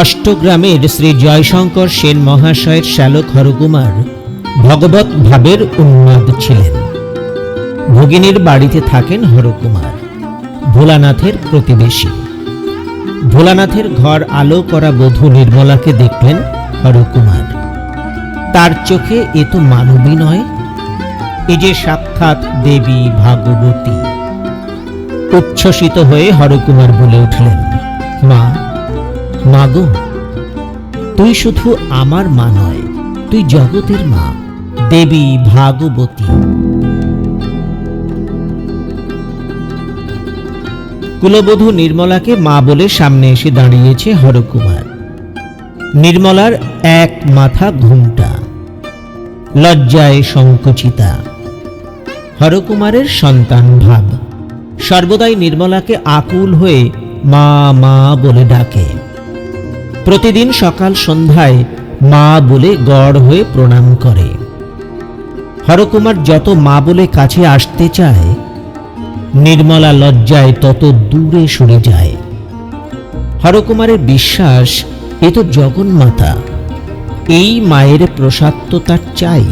অষ্টগ্রামের শ্রী জয়শঙ্কর সেন মহাশয়ের শ্যালক হরকুমার ভগবত ভাবের উন্মাদ ছিলেন। ভগিনীর বাড়িতে থাকেন হরকুমার, ভোলানাথের প্রতিবেশী। ভোলানাথের ঘর আলো করা বধূ নির্মলাকে দেখলেন হরকুমার। তার চোখে এ তো মানবী নয় এ যে সাক্ষাৎ দেবী ভাগবতী। উচ্ছ্বসিত হয়ে হরকুমার বলে উঠলেন, মা মা গো, তুই শুধু আমার মা নয়, তুই জগতের মা, দেবী ভাগবতী। কুলবধূ নির্মলাকে মা বলে সামনে এসে দাঁড়িয়েছে হরকুমার। নির্মলার এক মাথা ঘুমটা, লজ্জায় সংকুচিতা। হরকুমারের সন্তান ভাব সর্বদাই নির্মলাকে আকুল হয়ে মা মা বলে ডাকে। প্রতিদিন সকাল সন্ধ্যায় মা বলে গড় হয়ে প্রণাম করে। হরকুমার যত মা বলে কাছে আসতে চায়, নির্মলা লজ্জায় তত দূরে সরে যায়। হরকুমারের বিশ্বাস, এ তো জগন্মাতা, এই মায়ের প্রসাদ তো তার চাই।